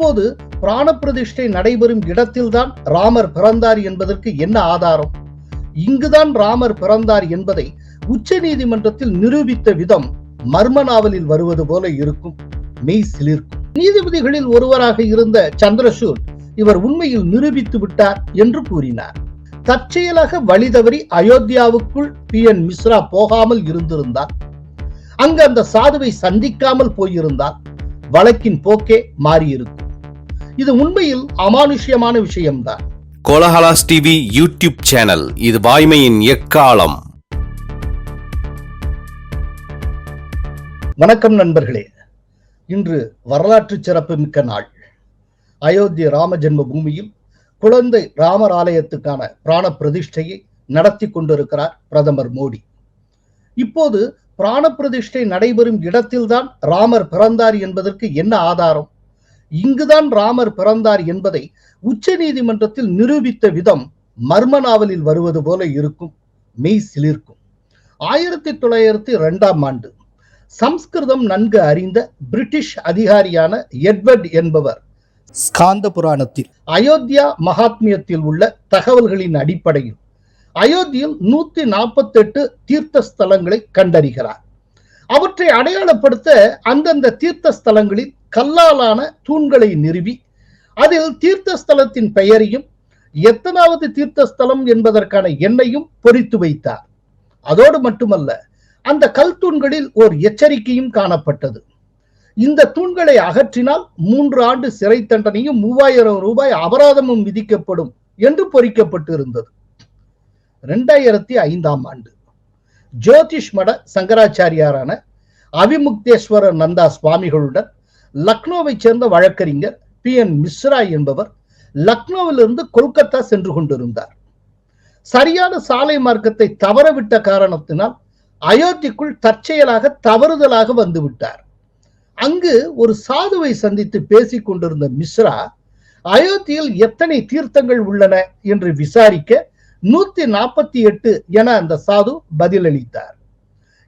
இப்போது பிராணப்பிரதிஷ்டை நடைபெறும் இடத்தில்தான் ராமர் பிறந்தார் என்பதற்கு என்ன ஆதாரம்? இங்குதான் ராமர் பிறந்தார் என்பதை உச்ச நீதிமன்றத்தில் நிரூபித்த விதம் மர்ம நாவலில் வருவது போல இருக்கும். மெய் சிலிர்க்கும். நீதிபதிகளில் ஒருவராக இருந்த சந்திரசூட் இவர் உண்மையில் நிரூபித்து விட்டார் என்று கூறினார். தற்செயலாக வழி தவறி அயோத்தியாவுக்குள் பி. என். மிஸ்ரா போகாமல் இருந்திருந்தார். அங்கு அந்த சாதுவை சந்திக்காமல் போயிருந்தார். வழக்கின் போக்கே மாறியிருக்கும். இது உண்மையில் அமானுஷ்யமான விஷயம்தான். கோலஹலாஸ் டிவி யூடியூப் சேனல் இது வாய்மையின் எக்காலம். வணக்கம் நண்பர்களே. இன்று வரலாற்று சிறப்பு மிக்க நாள். அயோத்தி ராம ஜென்ம பூமியில் குழந்தை ராமர் ஆலயத்துக்கான பிராண பிரதிஷ்டையை நடத்தி கொண்டிருக்கிறார் பிரதமர் மோடி. இப்போது பிராண பிரதிஷ்டை நடைபெறும் இடத்தில்தான் ராமர் பிறந்தார் என்பதற்கு என்ன ஆதாரம்? இங்குதான் ராமர் பிறந்தார் என்பதை உச்ச நீதிமன்றத்தில் நிரூபித்த விதம் மர்ம நாவலில் வருவது போல இருக்கும் மெய் சிலிர்க்கும். ஆயிரத்தி தொள்ளாயிரத்தி இரண்டாம் ஆண்டு சம்ஸ்கிருதம் நன்கு அறிந்த பிரிட்டிஷ் அதிகாரியான எட்வர்ட் என்பவர் ஸ்காந்த புராணத்தில் அயோத்தியா மகாத்மியத்தில் உள்ள தகவல்களின் அடிப்படையில் அயோத்தியில் நூத்தி நாற்பத்தி எட்டு தீர்த்த ஸ்தலங்களை கண்டறிகிறார். அவற்றை அடையாளப்படுத்த அந்தந்த தீர்த்த ஸ்தலங்களில் கல்லாலான தூண்களை நிறுவி அதில் தீர்த்த ஸ்தலத்தின் பெயரையும் எத்தனாவது தீர்த்த ஸ்தலம் என்பதற்கான எண்ணையும் பொறித்து வைத்தார். அதோடு மட்டுமல்ல அந்த கல் தூண்களில் ஓர் எச்சரிக்கையும் காணப்பட்டது. இந்த தூண்களை அகற்றினால் மூன்று ஆண்டு சிறை தண்டனையும் மூவாயிரம் ரூபாய் அபராதமும் விதிக்கப்படும் என்று பொறிக்கப்பட்டு இருந்தது இரண்டாயிரத்தி ஐந்தாம் ஆண்டு ஜோதிஷ் மட சங்கராச்சாரியாரான அவிமுக்தேஸ்வர நந்தா சுவாமிகளுடன் லக்னோவை சேர்ந்த வழக்கறிஞர் பி என் மிஸ்ரா என்பவர் லக்னோவிலிருந்து கொல்கத்தா சென்று கொண்டிருந்தார். சரியான சாலை மார்க்கத்தை தவறவிட்ட காரணத்தினால் அயோத்திக்குள் தற்செயலாக தவறுதலாக வந்து விட்டார் அங்கு ஒரு சாதுவை சந்தித்து பேசிக் கொண்டிருந்த மிஸ்ரா அயோத்தியில் எத்தனை தீர்த்தங்கள் உள்ளன என்று விசாரிக்க நூத்தி நாற்பத்தி எட்டு என அந்த சாது பதிலளித்தார்.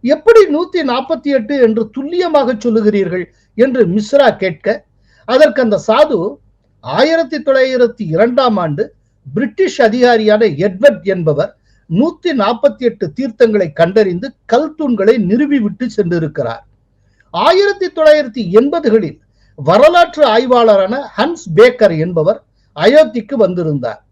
எப்படி நூத்தி நாற்பத்தி எட்டு என்று துல்லியமாக சொல்லுகிறீர்கள் என்று மிஸ்ரா கேட்க அதற்கு அந்த சாது ஆயிரத்தி தொள்ளாயிரத்தி இரண்டாம் ஆண்டு பிரிட்டிஷ் அதிகாரியான எட்வர்ட் என்பவர் நூத்தி நாற்பத்தி எட்டு தீர்த்தங்களை கண்டறிந்து கல் தூண்களை நிறுவிவிட்டு சென்றிருக்கிறார். ஆயிரத்தி தொள்ளாயிரத்தி எண்பதுகளில் வரலாற்று ஆய்வாளரான ஹன்ஸ் பேக்கர் என்பவர் அயோத்திக்கு வந்திருந்தார்.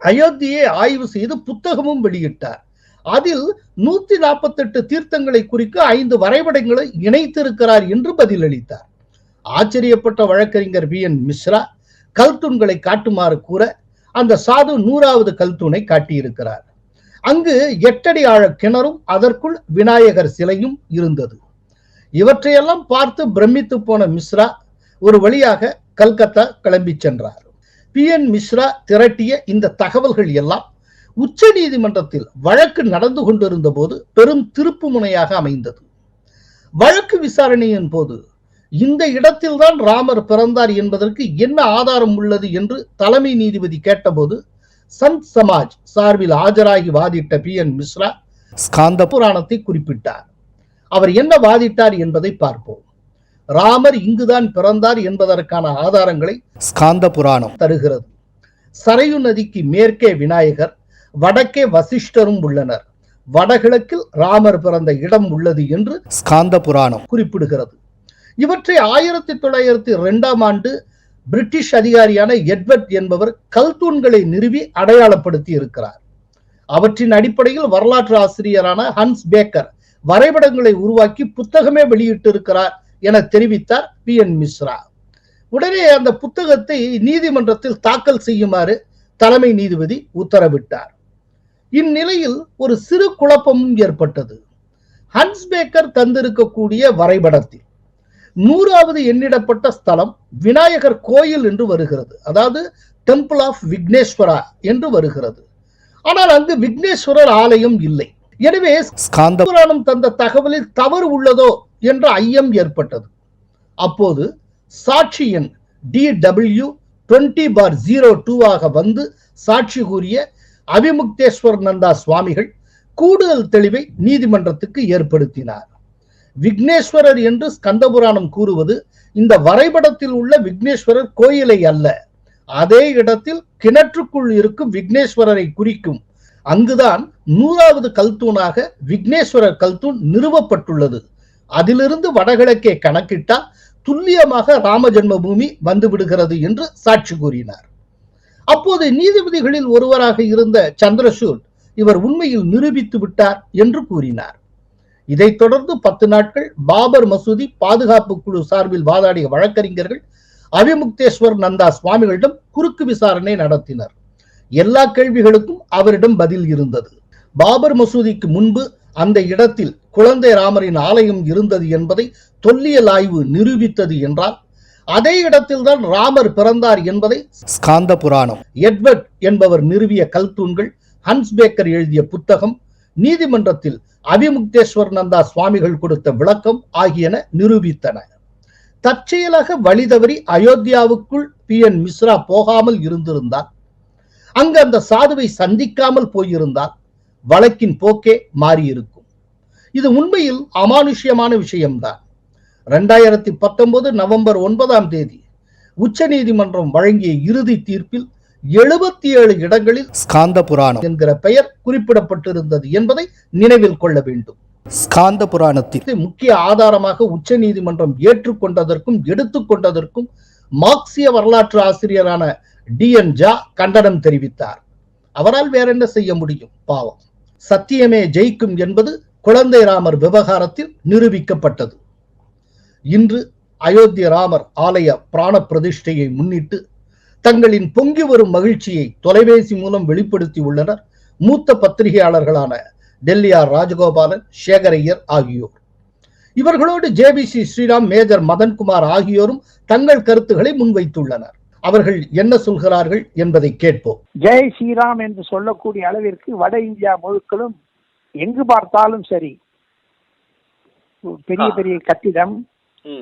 அயோத்தியை ஆய்வு செய்து புத்தகமும் வெளியிட்டார். அதில் நூத்தி நாற்பத்தெட்டு தீர்த்தங்களை குறிக்க ஐந்து வரைபடங்களை இணைத்திருக்கிறார் என்று பதிலளித்தார். ஆச்சரியப்பட்ட வழக்கறிஞர் வி என் மிஸ்ரா கல்தூண்களை காட்டுமாறு கூற அந்த சாது நூறாவது கல்தூணை காட்டியிருக்கிறார். அங்கு எட்டடி ஆழ கிணறும் அதற்குள் விநாயகர் சிலையும் இருந்தது. இவற்றையெல்லாம் பார்த்து பிரமித்து போன மிஸ்ரா ஒரு வழியாக கல்கத்தா கிளம்பி சென்றார். பி என் மிஸ்ரா திரட்டிய இந்த தகவல்கள் எல்லாம் உச்ச நீதிமன்றத்தில் வழக்கு நடந்து கொண்டிருந்த போது பெரும் திருப்பு முனையாக அமைந்தது. வழக்கு விசாரணையின் போது இந்த இடத்தில்தான் ராமர் பிறந்தார் என்பதற்கு என்ன ஆதாரம் உள்ளது என்று தலைமை நீதிபதி கேட்டபோது சந்த் சமாஜ் சார்பில் ஆஜராகி வாதிட்ட பி. என். மிஸ்ரா ஸ்காந்த புராணத்தை குறிப்பிட்டார். அவர் என்ன வாதிட்டார் என்பதை பார்ப்போம். ராமர் இங்குதான் பிறந்தார் என்பதற்கான ஆதாரங்களை ஸ்காந்த புராணம். தருகிறது. சரையு நதிக்கு மேற்கே விநாயகர் வடக்கே வசிஷ்டரும் உள்ளனர். வடகிழக்கில் ராமர் பிறந்த இடம் உள்ளது என்று ஸ்காந்த புராணம். குறிப்பிடுகிறது. இவற்றை ஆயிரத்தி தொள்ளாயிரத்தி இரண்டாம் ஆண்டு பிரிட்டிஷ் அதிகாரியான எட்வர்ட் என்பவர் கல்தூண்களை நிறுவி அடையாளப்படுத்தி இருக்கிறார். அவற்றின் அடிப்படையில் வரலாற்று ஆசிரியரான ஹன்ஸ் பேக்கர் வரைபடங்களை உருவாக்கி புத்தகமே வெளியிட்டிருக்கிறார் என தெரிவித்தார் பி. என். மிஸ்ரா. உடனே அந்த புத்தகத்தை நீதிமன்றத்தில் தாக்கல் செய்யுமாறு தலைமை நீதிபதி உத்தரவிட்டார். இந்நிலையில் ஒரு சிறு குழப்பமும் ஏற்பட்டது. ஹன்ஸ் பேக்கர் தந்திருக்கக்கூடிய வரைபடத்தில் நூறாவது எண்ணிடப்பட்ட ஸ்தலம் விநாயகர் கோயில் என்று வருகிறது. அதாவது டெம்பிள் ஆஃப் விக்னேஸ்வரா என்று வருகிறது. ஆனால் அங்கு விக்னேஸ்வரர் ஆலயம் இல்லை. எனவே ஸ்காந்த புராணம் தந்த தகவலில் தவறு உள்ளதோ என்ற ஐயம் ஏற்பட்டது. அப்போது சாட்சி எண் D W twenty four zero டூவாக வந்து சாட்சி கூறிய அபிமுக்தேஸ்வர் நந்தா சுவாமிகள் கூடுதல் தெளிவை நீதிமன்றத்துக்கு ஏற்படுத்தினார். விக்னேஸ்வரர் என்று ஸ்கந்தபுராணம் கூறுவது இந்த வரைபடத்தில் உள்ள விக்னேஸ்வரர் கோயிலை அல்ல. அதே இடத்தில் கிணற்றுக்குள் இருக்கும் விக்னேஸ்வரரை குறிக்கும். அங்குதான் நூறாவது கல்தூணாக விக்னேஸ்வரர் கல்தூண் நிறுவப்பட்டுள்ளது. அதிலிருந்து வடகிழக்கே கணக்கிட்டால் துல்லியமாக ராமஜென்மபூமி வந்துவிடுகிறது என்று சாட்சி கூறினார். அப்போது நீதிபதிகளில் ஒருவராக இருந்த சந்திரசூட் இவர் உண்மையில் நிரூபித்து விட்டார் என்று கூறினார். இதைத் தொடர்ந்து பத்து நாட்கள் பாபர் மசூதி பாதுகாப்பு குழு சார்பில் வாதாடிய வழக்கறிஞர்கள் அபிமுக்தேஸ்வர் நந்தா சுவாமிகளிடம் குறுக்கு விசாரணை நடத்தினர். எல்லா கேள்விகளுக்கும் அவரிடம் பதில் இருந்தது. பாபர் மசூதிக்கு முன்பு அந்த இடத்தில் குழந்தை ராமரின் ஆலயம் இருந்தது என்பதை தொல்லியல் ஆய்வு நிரூபித்தது என்றால் அதே இடத்தில்தான் ராமர் பிறந்தார் என்பதை ஸ்காந்த புராணம். எட்வர்ட் என்பவர் நிறுவிய கல்தூண்கள் ஹன்ஸ் பேக்கர் எழுதிய புத்தகம் நீதிமன்றத்தில் அபிமுக்தேஸ்வர் நந்தா சுவாமிகள் கொடுத்த விளக்கம் ஆகியன நிரூபித்தன. தற்செயலாக வழி தவறி அயோத்தியாவுக்குள் பி. என். மிஸ்ரா போகாமல் இருந்திருந்தால் அங்கு அந்த சாதுவை சந்திக்காமல் போயிருந்தால் வழக்கின் போக்கே மாறியிருக்கும். இது உண்மையில் அமானுஷ்யமான விஷயம்தான். ரெண்டாயிரத்தி பத்தொன்பது நவம்பர் ஒன்பதாம் தேதி உச்ச நீதிமன்றம் வழங்கிய இறுதி தீர்ப்பில் எழுபத்தி ஏழு இடங்களில் ஸ்காந்த புராணம் என்கிற பெயர் குறிப்பிடப்பட்டிருந்தது என்பதை நினைவில் கொள்ள வேண்டும். ஸ்காந்த புராணத்தில் முக்கிய ஆதாரமாக உச்ச நீதிமன்றம் ஏற்றுக்கொண்டதற்கும் எடுத்துக்கொண்டதற்கும் மார்க்சிய வரலாற்று ஆசிரியரான டி என் ஜா கண்டனம் தெரிவித்தார். அவரால் வேற என்ன செய்ய முடியும்? பாவம். சத்தியமே ஜெயிக்கும் என்பது குழந்தை ராமர் விவகாரத்தில் நிரூபிக்கப்பட்டது. இன்று அயோத்தி ராமர் ஆலய பிராண பிரதிஷ்டையை முன்னிட்டு தங்களின் பொங்கி வரும் மகிழ்ச்சியை தொலைபேசி மூலம் வெளிப்படுத்தி உள்ளனர் மூத்த பத்திரிகையாளர்களான டெல்லியார் ராஜகோபாலன் சேகரையர் ஆகியோர். இவர்களோடு ஜேபிசி ஸ்ரீராம் மேஜர் மதன்குமார் ஆகியோரும் தங்கள் கருத்துக்களை முன்வைத்துள்ளனர். அவர்கள் என்ன சொல்கிறார்கள் என்பதை கேட்போம். ஜெய் ஸ்ரீராம் என்று சொல்லக்கூடிய அளவிற்கு வட இந்தியா முழுக்களும் எங்கு பார்த்தாலும் சரி பெரிய. பெரிய கட்டிடம்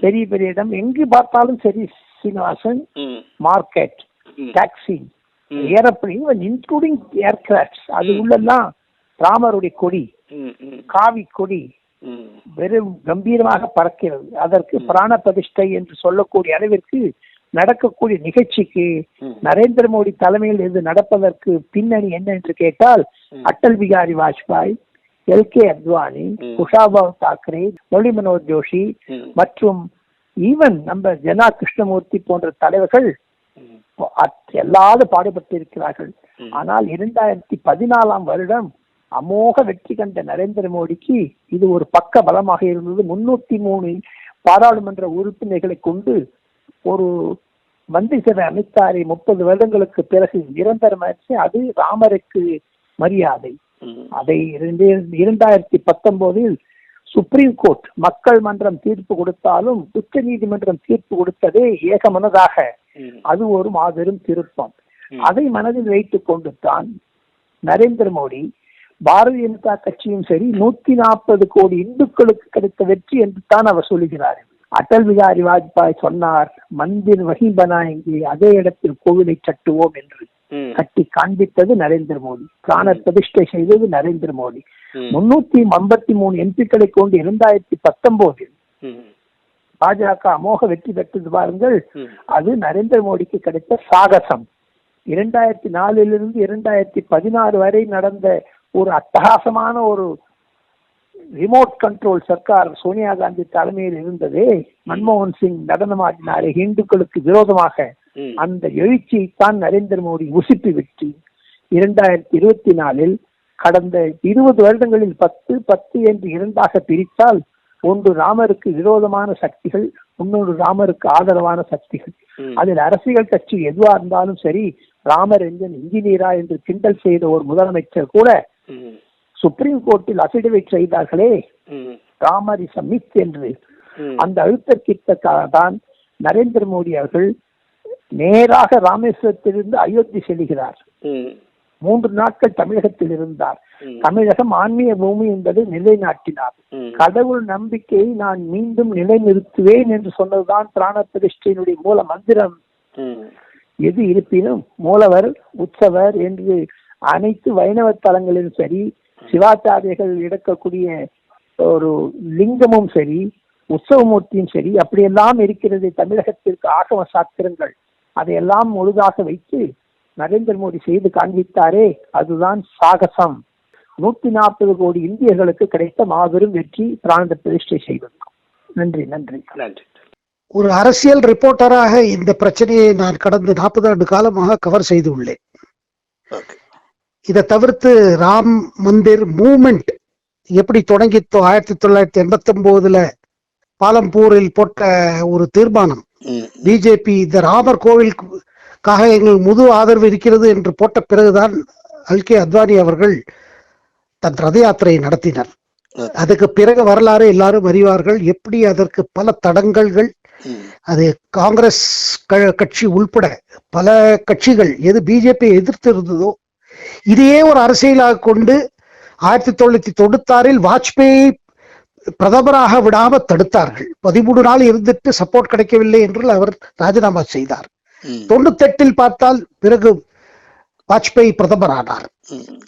பெரிய பெரிய இடம். எங்கு பார்த்தாலும் சரி Srinivasan market taxi aeroplane including aircraft அது. உள்ளெல்லாம் ராமருடைய கொடி காவி கொடி வெறும் கம்பீரமாக பறக்கிறது. அதற்கு. பிராண பிரதிஷ்டை என்று சொல்லக்கூடிய அளவிற்கு நடக்கக்கூடிய நிகழ்ச்சிக்கு. நரேந்திர மோடி தலைமையில் இருந்து நடப்பதற்கு பின்னணி என்ன என்று கேட்டால். Atal Bihari Vajpayee L K Advani. குஷாபாவ் Thakre Murli Manohar Joshi மற்றும் ஈவன் நம்ம ஜனா கிருஷ்ணமூர்த்தி போன்ற தலைவர்கள் ம், அத்- எல்லாது பாடுபட்டிருக்கிறார்கள். ம். ஆனால் இரண்டாயிரத்தி பதினாலாம் வருடம் அமோக வெற்றி கண்ட நரேந்திர மோடிக்கு இது ஒரு பக்க பலமாக இருந்தது. முன்னூத்தி மூணு பாராளுமன்ற உறுப்பினர்களை கொண்டு ஒரு மந்திரி சபை அமைத்தாரை முப்பது வருடங்களுக்கு பிறகு நிரந்தரமாச்சு. அது ராமருக்கு மரியாதை. அதை இரண்டு- இரண்டாயிரத்தி பத்தொன்பதில் சுப்ரீம் கோர்ட் மக்கள் மன்றம் தீர்ப்பு கொடுத்தாலும் உச்ச நீதிமன்றம் தீர்ப்பு கொடுத்ததே ஏகமனதாக. அது ஒரு மாபெரும் திருப்பம். அதை மனதில் வைத்துக் கொண்டு தான் நரேந்திர மோடி பாரதிய ஜனதா கட்சியும் சரி நூத்தி நாற்பது கோடி இந்துக்களுக்கு கிடைத்த வெற்றி என்று தான் அவர் சொல்லுகிறார். அடல் பிகாரி வாஜ்பாய் சொன்னார் மந்திர் வகி பனாயங்கி அதே இடத்தில் கோவிலை கட்டுவோம் என்று. கட்டி காண்பித்தது நரேந்திர மோடி. பிராண பிரதிஷ்டை செய்தது நரேந்திர மோடி. முன்னூத்தி ஐம்பத்தி மூணு எம்பிக்களை கொண்டு இரண்டாயிரத்தி பத்தொன்பதில் பாஜக அமோக வெற்றி பெற்றது பாருங்கள். அது நரேந்திர மோடிக்கு கிடைத்த சாகசம். இரண்டாயிரத்தி நாலிலிருந்து இரண்டாயிரத்தி பதினாறு வரை நடந்த ஒரு அட்டகாசமான ஒரு ரிமோட் கண்ட்ரோல் சர்க்கார் சோனியா காந்தி தலைமையில் இருந்ததே மன்மோகன் சிங் நடனமாடினாரே. இந்துக்களுக்கு விரோதமாக அந்த எழுச்சியைத்தான் நரேந்திர மோடி உசுப்பி விட்டு இரண்டாயிரத்தி இருபத்தி நாலில் கடந்த இருபது வருடங்களில் பத்து பத்து என்று இரண்டாக பிரித்தால் ஒன்று ராமருக்கு விரோதமான சக்திகள் இன்னொன்று ராமருக்கு ஆதரவான சக்திகள். அதில் அரசியல் கட்சி எதுவா இருந்தாலும் சரி ராமர் என்ஜின் இன்ஜினியரா என்று கிண்டல் செய்த ஒரு முதலமைச்சர் கூட சுப்ரீம் கோர்ட்டில் அபிடவிட் செய்தார்களே. ராமர் இஸ் மித் என்று. அந்த அழுத்தத்திற்காக தான் நரேந்திர மோடி அவர்கள் நேராக ராமேஸ்வரத்திலிருந்து அயோத்தி செல்கிறார். மூன்று நாட்கள் தமிழகத்தில் இருந்தார். தமிழகம் ஆன்மீக பூமி என்பதை நிலைநாட்டினார். கடவுள் நம்பிக்கையை நான் மீண்டும் நிலைநிறுத்துவேன் என்று சொன்னதுதான் பிராண பிரதிஷ்டையினுடைய மூல மந்திரம். எது இருப்பினும் மூலவர் உற்சவர் என்று அனைத்து வைணவ தலங்களிலும் சரி சிவாச்சாரியர்கள் எடுக்கக்கூடிய ஒரு லிங்கமும் சரி உற்சவமூர்த்தியும் சரி அப்படியெல்லாம் இருக்கிறது தமிழகத்திற்கு ஆகம சாஸ்திரங்கள். அதையெல்லாம் முழுதாக வைத்து நரேந்திர மோடி செய்து காண்பித்தாரே அதுதான் சாகசம். நூத்தி நாற்பது கோடி இந்தியர்களுக்கு கிடைத்த மாபெரும் வெற்றி பிராண பிரதிஷ்டை செய்வது நன்றி நன்றி. நன்றி. ஒரு அரசியல் ரிப்போர்ட்டராக இந்த பிரச்சனையை நான் கடந்த நாற்பது ஆண்டு காலமாக கவர் செய்து உள்ளேன் இதை தவிர்த்து ராம் மந்திர் மூமெண்ட் எப்படி தொடங்கி தொ- ஆயிரத்தி தொள்ளாயிரத்தி எண்பத்தி ஒன்பதுல பாலம்பூரில் போட்ட ஒரு தீர்மானம். பிஜேபி இந்த ராமர் கோவிலுக்காக எங்கள் முது ஆதரவு இருக்கிறது என்று போட்ட பிறகுதான் அல்கே அத்வானி அவர்கள் தன் ரத யாத்திரையை நடத்தினர். அதுக்கு பிறகு வரலாறு எல்லாரும் அறிவார்கள். எப்படி அதற்கு பல தடங்கல்கள் அது காங்கிரஸ் கட்சி உள்பட பல கட்சிகள் எது பிஜேபியை எதிர்த்து இருந்ததோ இதையே ஒரு அரசியலாக கொண்டு ஆயிரத்தி தொள்ளாயிரத்தி தொண்ணூத்தாறில் வாஜ்பேயி பிரதமராக விடாம தடுத்தார்கள். பதிமூணு நாள் இருந்துட்டு சப்போர்ட் கிடைக்கவில்லை என்று அவர் ராஜினாமா செய்தார். தொண்ணூத்தெட்டில் பார்த்தால் பிறகு வாஜ்பேயி பிரதமரானார். ம்,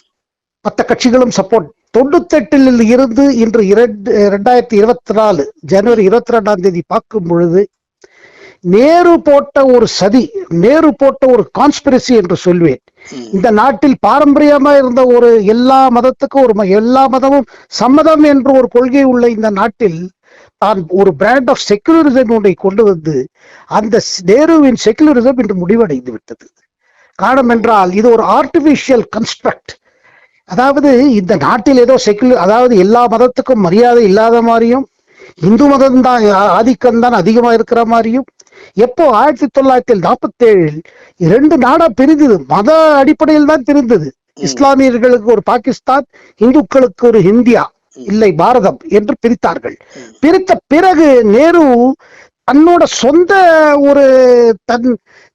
மற்ற கட்சிகளும் சப்போர்ட் தொண்ணூத்தெட்டில் இருந்து இன்று இரண்டு இரண்டாயிரத்தி இருபத்தி நாலு ஜனவரி இருபத்தி ரெண்டாம் தேதி பார்க்கும் பொழுது நேரு போட்ட ஒரு சதி நேரு போட்ட ஒரு கான்ஸ்பிரசி என்று சொல்வேன். இந்த நாட்டில் பாரம்பரியமா இருந்த ஒரு எல்லா மதத்துக்கும் ஒரு எல்லா மதமும் சம்மதம் என்று ஒரு கொள்கை உள்ள இந்த நாட்டில் தான் ஒரு பிராண்ட் ஆஃப் செக்குலரிசம் ஒன்றை கொண்டு வந்து அந்த நேருவின் செக்குலரிசம் இன்று முடிவடைந்து விட்டது. காரணம் என்றால் இது ஒரு ஆர்டிபிஷியல் கன்ஸ்ட்ரக்ட் அதாவது இந்த நாட்டில் ஏதோ செக்குலர் அதாவது எல்லா மதத்துக்கும் மரியாதை இல்லாத மாதிரியும் இந்து மதம் தான் ஆதிக்கம் தான் அதிகமா இருக்கிற மாதிரியும் எப்போ ஆயிரத்தி தொள்ளாயிரத்தி நாற்பத்தி ஏழில் இரண்டு நாடா பிரிந்தது? மத அடிப்படையில் தான் பிரிந்தது. இஸ்லாமியர்களுக்கு ஒரு பாகிஸ்தான் இந்துக்களுக்கு ஒரு இந்தியா இல்லை பாரதம் என்று பிரித்தார்கள். பிரித்த பிறகு நேரு தன்னோட சொந்த ஒரு தன்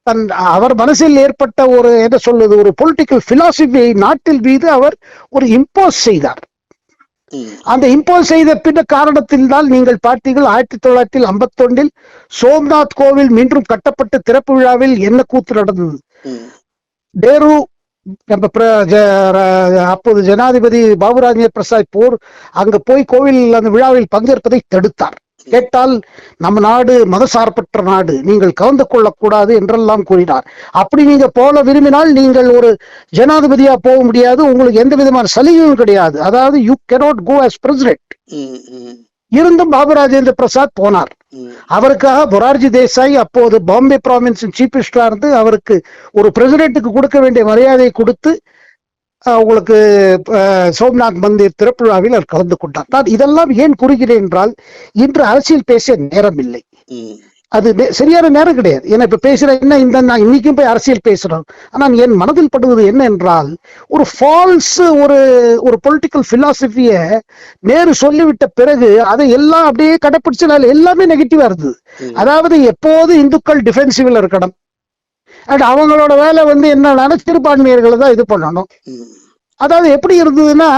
தன் அவர் மனசில் ஏற்பட்ட ஒரு என்ன சொல்லுது ஒரு பொலிட்டிக்கல் பிலாசபியை நாட்டில் மீது அவர் ஒரு இம்போஸ் செய்தார். அந்த இம்போஸ் செய்த பின்ன காரணத்தில் தான் நீங்கள் பார்த்தீர்கள் ஆயிரத்தி தொள்ளாயிரத்தி ஐம்பத்தி ஒன்றில் சோம்நாத் கோவில் மீண்டும் கட்டப்பட்ட திறப்பு விழாவில் என்ன கூத்து நடந்தது? டேரு நம்ம அப்போது ஜனாதிபதி பாபுராஜ பிரசாத் போர் அங்க போய் கோவில் அந்த விழாவில் பங்கேற்பதை தடுத்தார். கேட்டால் நம்ம நாடு மதசார்பற்ற நாடு நீங்கள் கலந்து கொள்ளக்கூடாது என்றெல்லாம் கூறினார். அப்படி நீங்க போல விரும்பினால் நீங்கள் ஒரு ஜனாதிபதியா போக முடியாது. உங்களுக்கு எந்த விதமான சலுகையும் கிடையாது. அதாவது you cannot go as president. ம், ம், இருந்தும் பாபு ராஜேந்திர பிரசாத் போனார். அவருக்காக மொரார்ஜி தேசாய் அப்போது பாம்பே ப்ராவின்ஸின் சீஃப் மினிஸ்டரா இருந்து அவருக்கு ஒரு பிரசிடென்ட்டுக்கு கொடுக்க வேண்டிய மரியாதையை கொடுத்து உங்களுக்கு சோம்நாத் மந்திர் திறப்புழாவில் அவர் கலந்து கொண்டார். நான் இதெல்லாம் ஏன் கூறுகிறேன் என்றால் இன்று அரசியல் பேச நேரம் இல்லை அது சரியான நேரம் கிடையாது. ஏன்னா இப்ப பேசுற என்ன இந்த நான் இன்னைக்கும் போய் அரசியல் பேசுறோம். ஆனால் என் மனதில் படுவது என்ன என்றால் ஒரு ஃபால்ஸ் ஒரு ஒரு பொலிட்டிக்கல் பிலாசபிய நேரு சொல்லிவிட்ட பிறகு அதை எல்லாம் அப்படியே கடைப்பிடிச்சனால எல்லாமே நெகட்டிவா இருந்தது. அதாவது எப்போது இந்துக்கள் டிஃபென்சிவ்ல இருக்கணும் அண்ட் அவங்களோட வேலை வந்து என்னன்னா சிறுபான்மையர்களை தான் இது பண்ணணும். அதாவது எப்படி இருந்ததுன்னா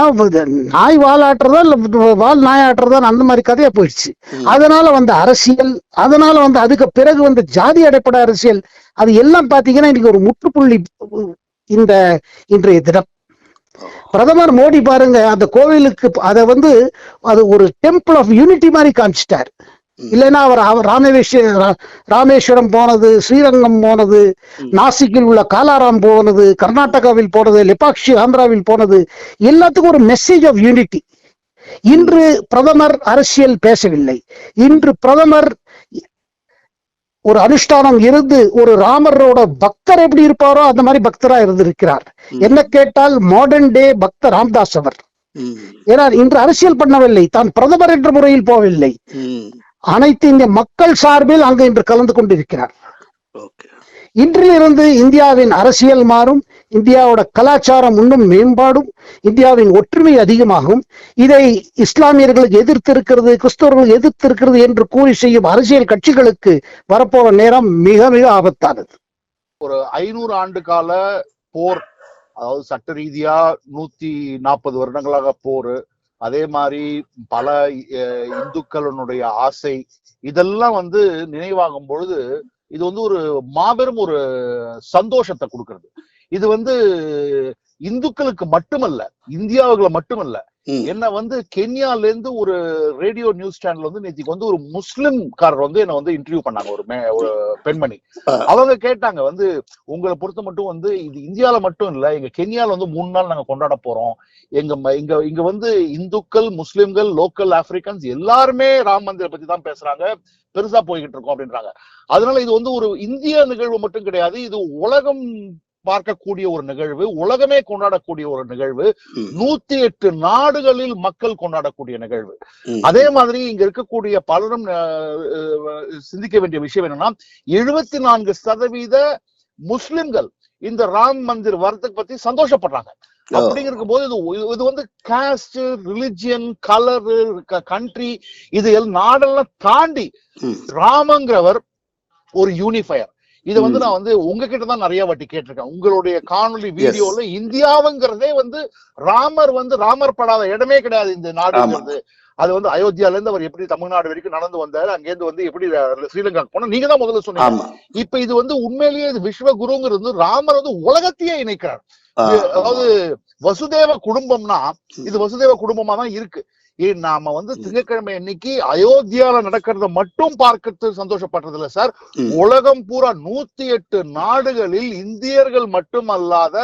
நாய் வாலாட்டுறதா இல்ல வால் நாய் ஆட்டுறதா அந்த மாதிரி கதையா போயிடுச்சு. அதனால வந்த அரசியல் அதனால வந்து அதுக்கு பிறகு வந்த ஜாதி அடிப்படை அரசியல் அது எல்லாம் பாத்தீங்கன்னா இன்னைக்கு ஒரு முற்றுப்புள்ளி இந்த இன்றைய தினம். பிரதமர் மோடி பாருங்க அந்த கோவிலுக்கு அதை வந்து அது ஒரு டெம்பிள் ஆஃப் யூனிட்டி மாதிரி காமிச்சிட்டார். இல்லைன்னா அவர் ராமேஸ்வர ராமேஸ்வரம் போனது ஸ்ரீரங்கம் போனது நாசிக்கில் உள்ள காலாராம் போனது கர்நாடகாவில் போனது லெபாக்ஷி ஆந்திராவில் போனது எல்லாத்துக்கும் ஒரு மெசேஜ் ஆஃப் யூனிட்டி இன்று பிரதமர் அரசியல் பேசவில்லை. இன்று பிரதமர் ஒரு அனுஷ்டானம் இருந்து ஒரு ராமரோட பக்தர் எப்படி இருப்பாரோ அந்த மாதிரி பக்தரா இருந்திருக்கிறார். என்ன கேட்டால் மாடர்ன் டே பக்தர் ராம்தாஸ் அவர். ஏன்னா இன்று அரசியல் பண்ணவில்லை. தான் பிரதமர் என்ற முறையில் போகவில்லை. ம், அனைத்து இந்திய மக்கள் சார்பில் அங்கு இன்று கலந்து கொண்டிருக்கிறார். ஓகே. இன்றிலிருந்து இந்தியாவின் அரசியல் மாறும் இந்தியாவோட கலாச்சாரம் இன்னும் மேம்பாடும் இந்தியாவின் ஒற்றுமை அதிகமாகும். இதை இஸ்லாமியர்களுக்கு எதிர்த்து இருக்கிறது கிறிஸ்தவர்களுக்கு எதிர்த்து இருக்கிறது என்று கூறி செய்யும் அரசியல் கட்சிகளுக்கு வரப்போற நேரம் மிக மிக ஆபத்தானது. ஒரு ஐநூறு ஆண்டு கால போர் அதாவது சட்ட ரீதியா நூத்தி நாற்பது வருடங்களாக போர் அதே மாதிரி பல அஹ், இந்துக்களினுடைய ஆசை இதெல்லாம் வந்து நினைவாகும் பொழுது இது வந்து ஒரு மாபெரும் ஒரு சந்தோஷத்தை கொடுக்கறது. இது வந்து இந்துக்களுக்கு மட்டுமல்ல இந்தியாவுல மட்டுமல்ல. என்ன வந்து கென்யால இருந்து ஒரு ரேடியோ நியூஸ் சேனல் வந்து நேத்திக்கு வந்து ஒரு முஸ்லிம்காரர் வந்து என்ன வந்து இன்டர்வியூ பண்ணாங்க ஒரு ஒரு பெண்மணி. அவங்க கேட்டாங்க வந்து உங்களை பொறுத்த மட்டும் வந்து இது இந்தியால மட்டும் இல்ல எங்க கென்யால வந்து மூணு நாள் நாங்க கொண்டாட போறோம். எங்க இங்க இங்க வந்து இந்துக்கள் முஸ்லிம்கள் லோக்கல் ஆப்பிரிக்கன்ஸ் எல்லாருமே ராம் மந்திரை பத்தி தான் பேசுறாங்க. பெருசா போய்கிட்டு இருக்கோம் அப்படின்றாங்க. அதனால இது வந்து ஒரு இந்திய நிகழ்வு மட்டும் கிடையாது இது உலகம் பார்க்கக்கூடிய ஒரு நிகழ்வு உலகமே கொண்டாடக்கூடிய ஒரு நிகழ்வு. நூத்தி எட்டு நாடுகளில் மக்கள் கொண்டாடக்கூடிய நிகழ்வு. அதே மாதிரி இங்க இருக்கக்கூடிய பலரும் சிந்திக்க வேண்டிய விஷயம் என்னன்னா எழுபத்தி நான்கு சதவீத முஸ்லிம்கள் இந்த ராம் மந்திர் வரதுக்கு பத்தி சந்தோஷப்படுறாங்க. அப்படிங்கிற போது இது இது வந்து காஸ்ட் ரிலிஜியன் கலர் கண்ட்ரி இது எல்லாம் நாடெல்லாம் தாண்டி. ராமங்கிறவர் ஒரு யூனிஃபயர் இதை வந்து. நான் வந்து உங்ககிட்ட தான் நிறைய வாட்டி கேட்டிருக்கேன். உங்களுடைய காணொளி வீடியோல இந்தியாவுங்கிறதே வந்து ராமர் வந்து ராமர் படாத இடமே கிடையாது இந்த நாடுங்கிறது. அது வந்து அயோத்தியால இருந்து அவர் எப்படி தமிழ்நாடு வரைக்கும் நடந்து வந்தாரு அங்கேருந்து வந்து எப்படி ஸ்ரீலங்கா போனா நீங்க தான் முதல்ல சொன்னீங்க. இப்ப இது வந்து உண்மையிலேயே விஸ்வகுருங்கிறது வந்து ராமர் வந்து உலகத்தையே இணைக்கிறார். அதாவது வசுதேவ குடும்பம்னா இது வசுதேவ குடும்பமா தான் இருக்கு. நாம வந்து திங்கட்கிழமை அன்னைக்கு அயோத்தியால நடக்கிறத மட்டும் பார்க்கறது சந்தோஷப்படுறது இல்ல சார். உலகம் பூரா நூத்தி எட்டு நாடுகளில் இந்தியர்கள் மட்டுமல்லாத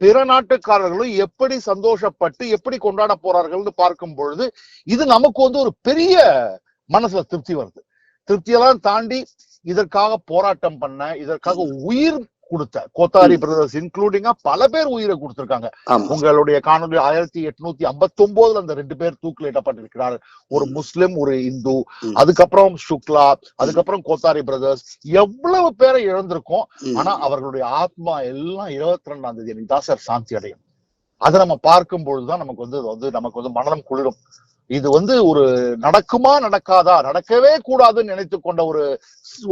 பிற நாட்டுக்காரர்களும் எப்படி சந்தோஷப்பட்டு எப்படி கொண்டாட போறார்கள்னு பார்க்கும் பொழுது இது நமக்கு வந்து ஒரு பெரிய மனசுல திருப்தி வருது. திருப்தியெல்லாம் தாண்டி இதற்காக போராட்டம் பண்ண இதற்காக உயிர் கொடுத்த. கோத்தாரி பிரதர்ஸ் இன்க்ளூடிங்கா பல பேர் உயிரை கொடுத்திருக்காங்க. உங்களுடைய காணொலி ஆயிரத்தி எட்நூத்தி ஐம்பத்தி ஒன்பதுல அந்த ரெண்டு பேர் தூக்கிலிடப்பட்டிருக்கிறார் ஒரு முஸ்லிம் ஒரு இந்து. அதுக்கப்புறம் சுக்லா அதுக்கப்புறம் கோத்தாரி பிரதர்ஸ் எவ்வளவு பேரை இழந்திருக்கோம். ஆனா அவர்களுடைய ஆத்மா எல்லாம் இருபத்தி ரெண்டாம் தேதி அன்னைக்கு தான் சார் சாந்தி அடையும். அதை நம்ம பார்க்கும் பொழுதுதான் நமக்கு வந்து வந்து நமக்கு வந்து மனதம் குளிரும். இது வந்து ஒரு நடக்குமா நடக்காதா? நடக்கவே கூடாதுன்னு நினைத்து கொண்ட ஒரு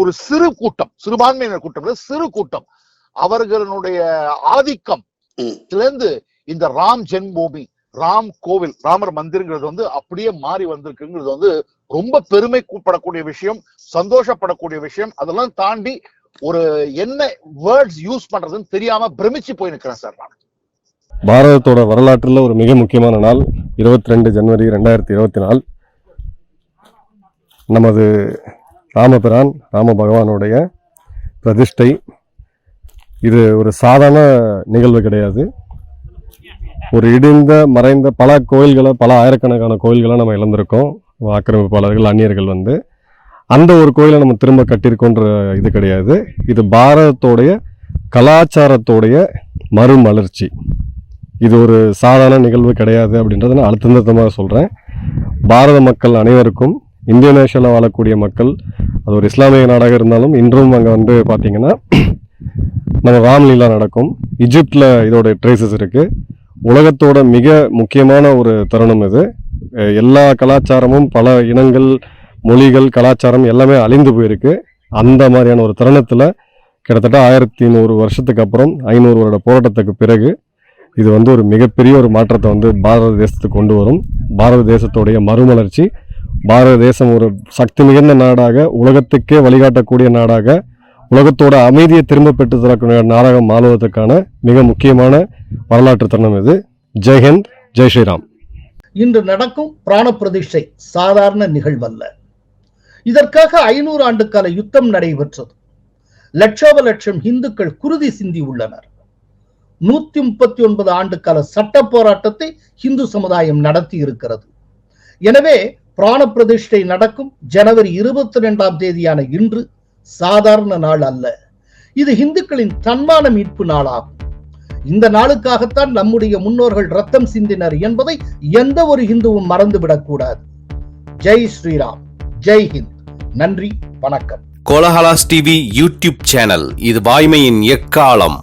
ஒரு சிறு கூட்டம் சிறுபான்மையினர் கூட்டம் சிறு கூட்டம். அவர்களுடைய ஆதிக்கம். இருந்து இந்த ராம் ஜென்மபூமி ராம் கோவில் ராமர் மந்திர்ங்கிறது வந்து அப்படியே மாறி வந்திருக்குங்கிறது வந்து ரொம்ப பெருமைப்படக்கூடிய விஷயம் சந்தோஷப்படக்கூடிய விஷயம். அதெல்லாம் தாண்டி ஒரு என்ன வேர்ட்ஸ் யூஸ் பண்றதுன்னு தெரியாம பிரமிச்சு போய் நிக்கிறேன் சார் நான். பாரதத்தோட வரலாற்றில் ஒரு மிக முக்கியமான நாள் இருபத்தி ரெண்டு ஜனவரி ரெண்டாயிரத்தி இருபத்தி நாலு. நமது ராமபிரான் ராம பகவானுடைய பிரதிஷ்டை இது ஒரு சாதாரண நிகழ்வு கிடையாது. ஒரு இடிந்த மறைந்த பல கோயில்களை பல ஆயிரக்கணக்கான கோயில்களை நம்ம இழந்திருக்கோம். ஆக்கிரமிப்பாளர்கள் அந்நியர்கள் வந்து. அந்த ஒரு கோயிலை நம்ம திரும்ப கட்டியிருக்கோன்ற இது கிடையாது. இது பாரதத்தோடைய கலாச்சாரத்தோடைய மறுமலர்ச்சி. இது ஒரு சாதாரண நிகழ்வு கிடையாது அப்படின்றத நான் அழுத்தந்தமாக சொல்கிறேன் பாரத மக்கள் அனைவருக்கும் இந்தோனேஷியாவில் வாழக்கூடிய மக்கள் அது ஒரு இஸ்லாமிய நாடாக இருந்தாலும் இன்றும் அங்கே வந்து பார்த்திங்கன்னா நம்ம ராம்லீலா நடக்கும். இஜிப்டில் இதோட ட்ரேசஸ் இருக்குது உலகத்தோட மிக முக்கியமான ஒரு தருணம் இது. எல்லா கலாச்சாரமும் பல இனங்கள் மொழிகள் கலாச்சாரம் எல்லாமே அழிந்து போயிருக்கு. அந்த மாதிரியான ஒரு தருணத்தில் கிட்டத்தட்ட ஆயிரத்தி நூறு வருஷத்துக்கு அப்புறம் ஐநூறு வருட போராட்டத்துக்கு பிறகு இது வந்து ஒரு மிகப்பெரிய ஒரு மாற்றத்தை வந்து பாரத தேசத்துக்கு கொண்டு வரும். பாரத தேசத்துடைய மறுமலர்ச்சி பாரத தேசம் ஒரு சக்தி மிகுந்த நாடாக உலகத்துக்கே வழிகாட்டக்கூடிய நாடாக உலகத்தோட அமைதியை திரும்ப பெற்று தரக்கூடிய நாடகம் ஆளுவதற்கான மிக முக்கியமான வரலாற்று தருணம் இது. ஜெய்ஹிந்த் ஜெய் ஸ்ரீராம். இன்று நடக்கும் பிராண பிரதிஷ்டை சாதாரண நிகழ்வல்ல. இதற்காக ஐநூறு ஆண்டு கால யுத்தம் நடைபெற்றது. லட்சோப லட்சம் இந்துக்கள் குருதி சிந்தி உள்ளனர். நூத்தி முப்பத்தி ஒன்பது ஆண்டு கால சட்ட போராட்டத்தை இந்து சமுதாயம் நடத்தி இருக்கிறது. எனவே பிராண பிரதிஷ்டை நடக்கும் ஜனவரி இருபத்தி ரெண்டாம் தேதியான இன்று சாதாரண நாள் அல்ல. இது இந்துக்களின் தன்மான மீட்பு நாளாகும். இந்த நாளுக்காகத்தான் நம்முடைய முன்னோர்கள் ரத்தம் சிந்தினர் என்பதை எந்த ஒரு இந்துவும் மறந்துவிடக்கூடாது ஜெய் ஸ்ரீராம். ஜெய் ஹிந்த். நன்றி வணக்கம். Kolahalas TV YouTube channel. இது வாய்மையின் எக்காலம்.